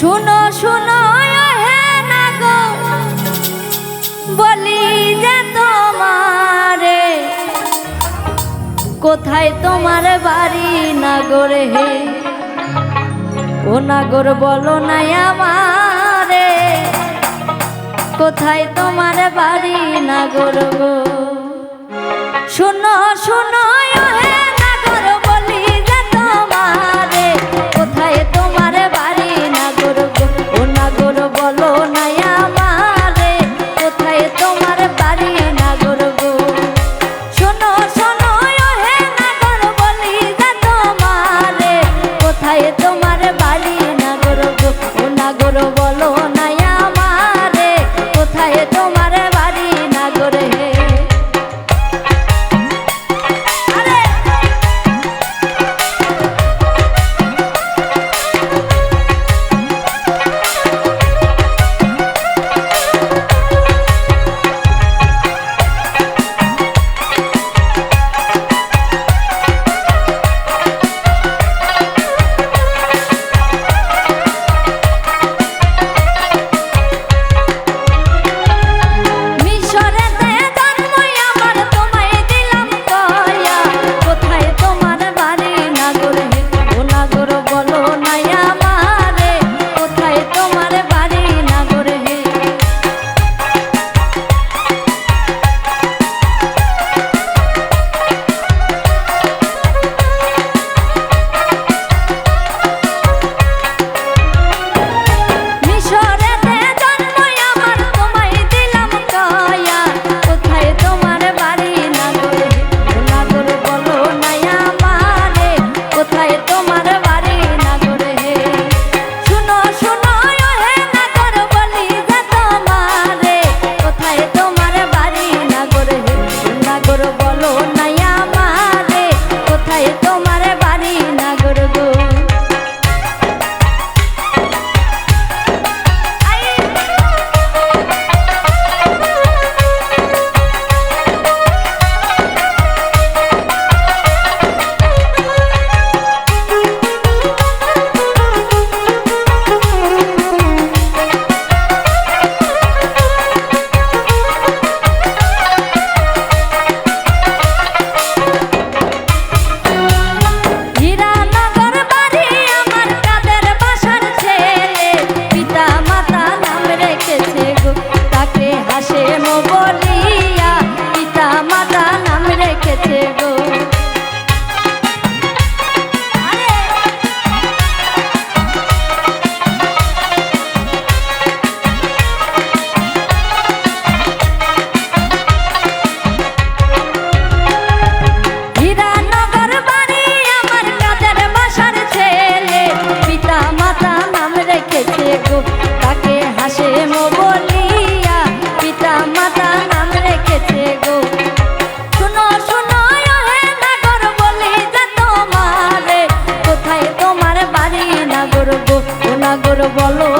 শুনো শুনো হে না গো। বলি যে তোমারে, কোথায় তোমার বাড়ি নাগর হে ও নাগর বলো নাই আমারে, কোথায় তোমার বাড়ি নাগর গো? শুনো শুনো বলো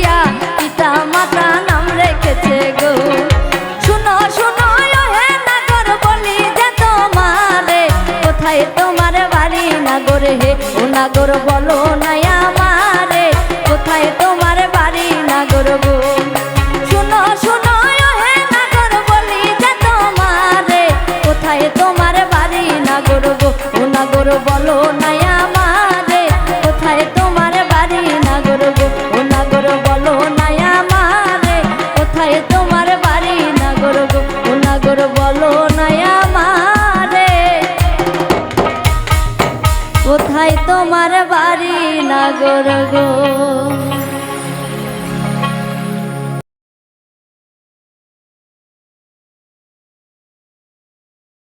সাগর বলো নায়া কোথায় তোমার বাড়ি নাগর গো?